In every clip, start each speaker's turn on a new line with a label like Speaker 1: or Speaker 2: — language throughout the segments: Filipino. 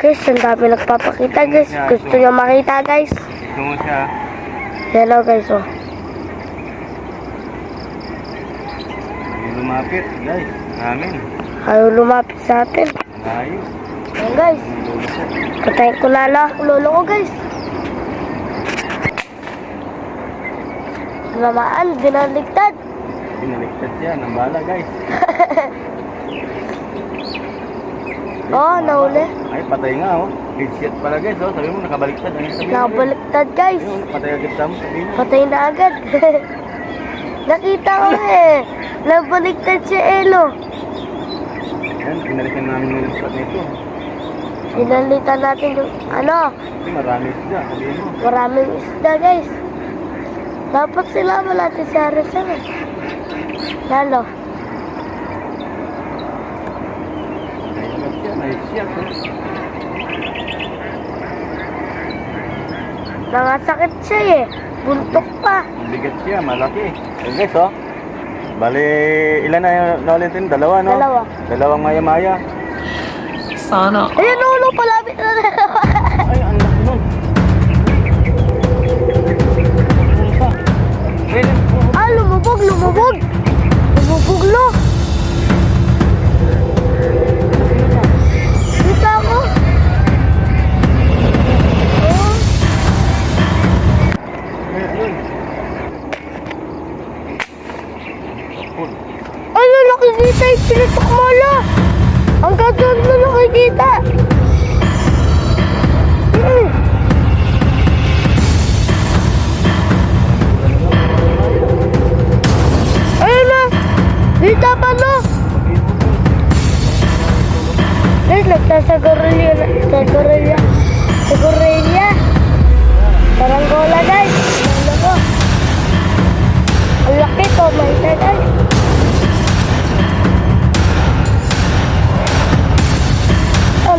Speaker 1: Guys, ang dami nagpapakita guys. Gusto nyo makita guys.
Speaker 2: Gusto mo siya.
Speaker 1: Hello guys oh.
Speaker 2: Yung lumapit, guys. Namin.
Speaker 1: Ayaw lumapit sa atin.
Speaker 2: Layo.
Speaker 1: Ayan guys. Patayin ko lalo ang lolo ko guys. Lamaan, binaligtad.
Speaker 2: Binaliktad siya ng bala, guys.
Speaker 1: Oh, nahuli.
Speaker 2: Ay, patay nga, oh. Headshot pala, guys, oh. Sabi mo, nakabaliktad. Ano sabi?
Speaker 1: Nakabaliktad guys.
Speaker 2: Ayun, patay agad sa mo, sabi mo.
Speaker 1: Patay na agad. Nakita ko eh. Nabaliktad si Elo.
Speaker 2: Yan, pinalikan namin yung spot nito.
Speaker 1: Sinalitan natin yung ano,
Speaker 2: Kasi marami siya, sabi mo.
Speaker 1: maraming isda guys. Dapat sila natin si Harrison eh. Lalo.
Speaker 2: Nahilag siya, oh.
Speaker 1: Eh. Buntok pa.
Speaker 2: Bigat siya, malaki. So, guys, oh. Bali, ilan na yung naulitin? Dalawa, no?
Speaker 1: Dalawa.
Speaker 2: Dalawang maya-maya.
Speaker 3: Sana
Speaker 1: Ayun, ulo, palapit na dalawa.
Speaker 2: Ay, ang laki nun. Oh.
Speaker 1: ah, lumubog, lumubog. Lumubog, lo.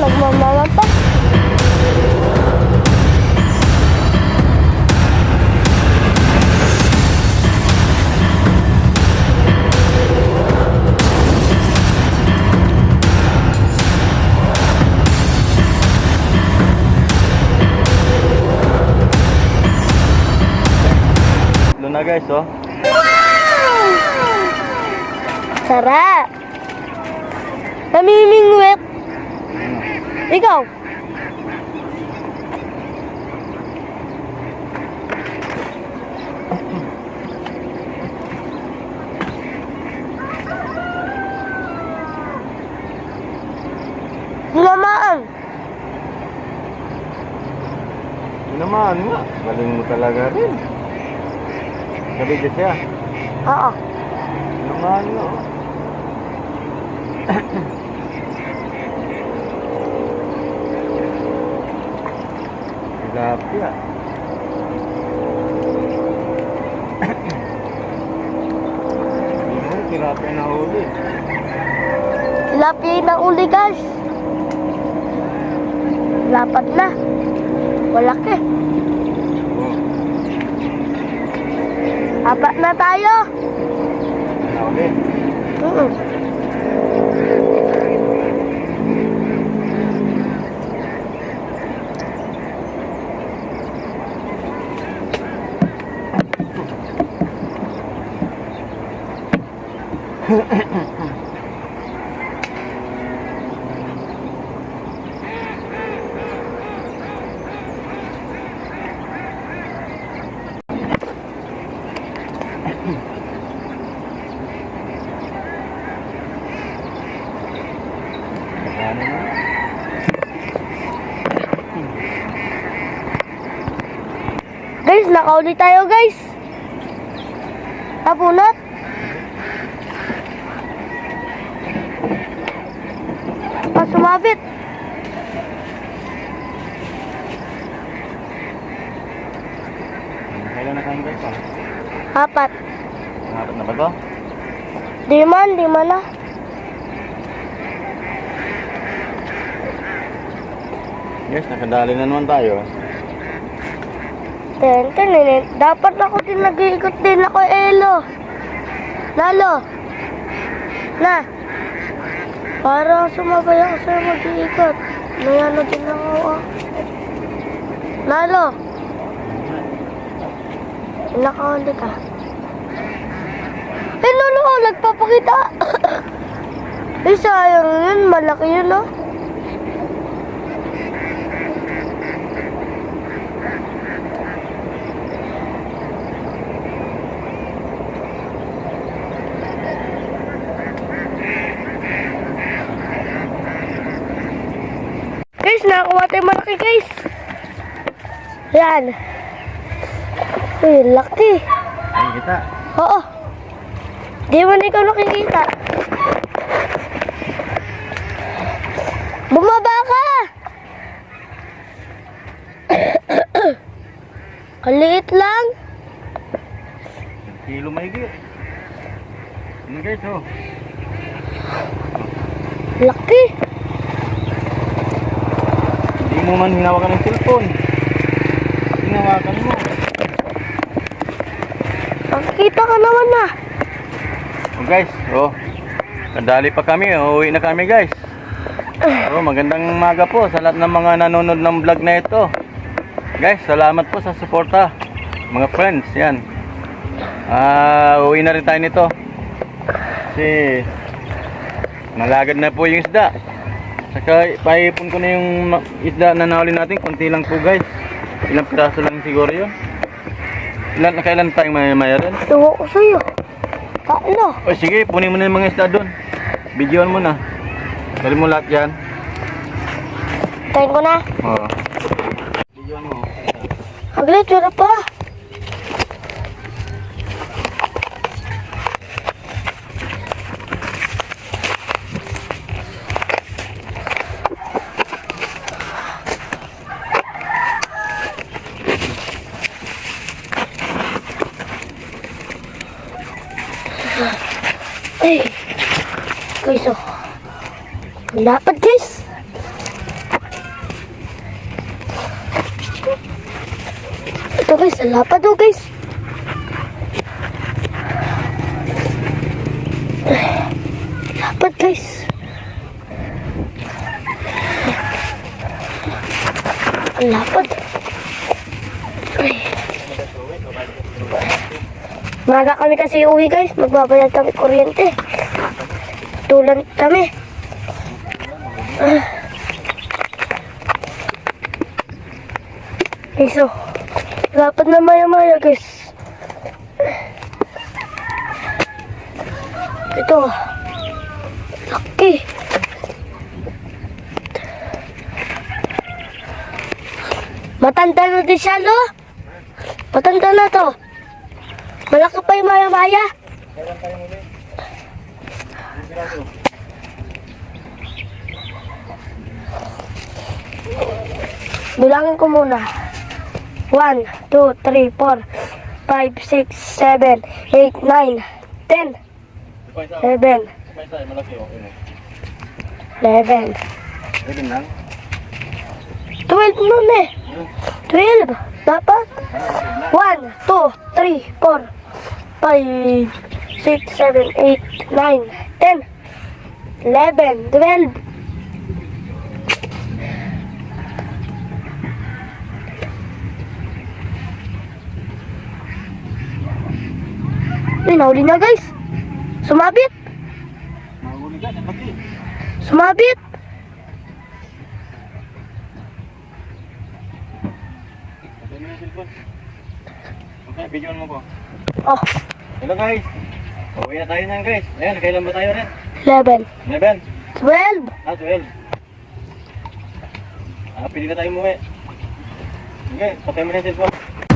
Speaker 1: Oh, nagmamalan pa.
Speaker 2: Na guys, oh.
Speaker 1: Sarap. Ikaw. Lamaan.
Speaker 2: Yun naman nga. Galing mo talaga rin. Sabi dyan siya.
Speaker 1: Oo.
Speaker 2: Yun naman nga. Tilapia. Ayun, tilapia na huli.
Speaker 1: Tilapia na uli guys. Lapad na. Malaki.
Speaker 2: Oh,
Speaker 1: Apat na tayo.
Speaker 2: na huli.
Speaker 1: Mm.
Speaker 2: Ano
Speaker 1: Guys, nakauli tayo guys. Napunot. Pa sumabit.
Speaker 2: Kailan na kami guys? ah?
Speaker 1: Apat.
Speaker 2: Pangapat na ba to?
Speaker 1: Di man, di man na.
Speaker 2: Yes, nakadali na naman tayo.
Speaker 1: Ten, ten. Dapat ako din nag-iikot din ako, Elo. Lalo. Na. Parang sumabay ako sa'yo mag-iikot. May ano din ako. ah. Lalo. Nakahuli ka. Eh, lolo, oh, nagpapakita. eh, sayang yun. Malaki yun, oh. Guys, nakakuha tayo malaki, guys. Yan. Uy, laki.
Speaker 2: Ay, kita.
Speaker 1: Oo. Di mo na ikaw nakikita. Bumaba ka! Ang liit lang.
Speaker 2: Kilo mahigit. Ano guys, oh.
Speaker 1: Laki.
Speaker 2: Hindi mo man hinawakan ng cellphone. Hinawakan mo.
Speaker 1: Nakikita ka naman na.
Speaker 2: Oh guys, oh. Kadali pa kami, uuwi na kami guys. Oh, magandang umaga po sa lahat ng mga nanonood ng vlog na ito. Guys, salamat po sa suporta. Mga friends, yan. Ah, uwi na rin tayo nito. Kasi malagad na po yung isda. Saka paipon ko na yung isda na nahuli natin. Kunti lang po guys. Ilang piraso lang siguro yun. Ilan, kailan tayong may mayroon?
Speaker 1: Tuwa ko sa'yo. Paano?
Speaker 2: O sige, punin mo na yung mga isda doon. Videoan mo na. Dali mo lahat yan.
Speaker 1: Tayin ko na.
Speaker 2: Oo. Videoan mo.
Speaker 1: Aglit, wala pa. Guys, oh. Dapat, guys. Ito guys, lapad oh guys. Lapad guys. Lapad. Ay. Maga kami kasi uwi guys. Magbabayad kami kuryente. Tulan kami. Ah. Oh. Lapad na maya-maya, guys. Ito. Laki. Matanda na din siya, no? Matanda na to. Malaki pa yung maya-maya. Bilangin ko muna. 1, 2, 3, 4, 5, 6, 7, 8, 9, 10, 11,
Speaker 2: Malaki oh.
Speaker 1: 11,
Speaker 2: Pwede lang.
Speaker 1: 12 nun eh. 12. Dapat. 1, 2, 3, 4, 5, 6, 7, 8, 9, 10, 11, 12. Ay, nahuli na guys. Sumabit. Sumabit.
Speaker 2: Okay, videoan mo ko.
Speaker 1: Oh,
Speaker 2: Hello guys. Uwi na tayo na guys. Ayan, kailan ba tayo rin?
Speaker 1: 11.
Speaker 2: 11.
Speaker 1: 12.
Speaker 2: Ah, 12. Ah, pili na tayo umuwi. Sige, patay mo na yung cellphone.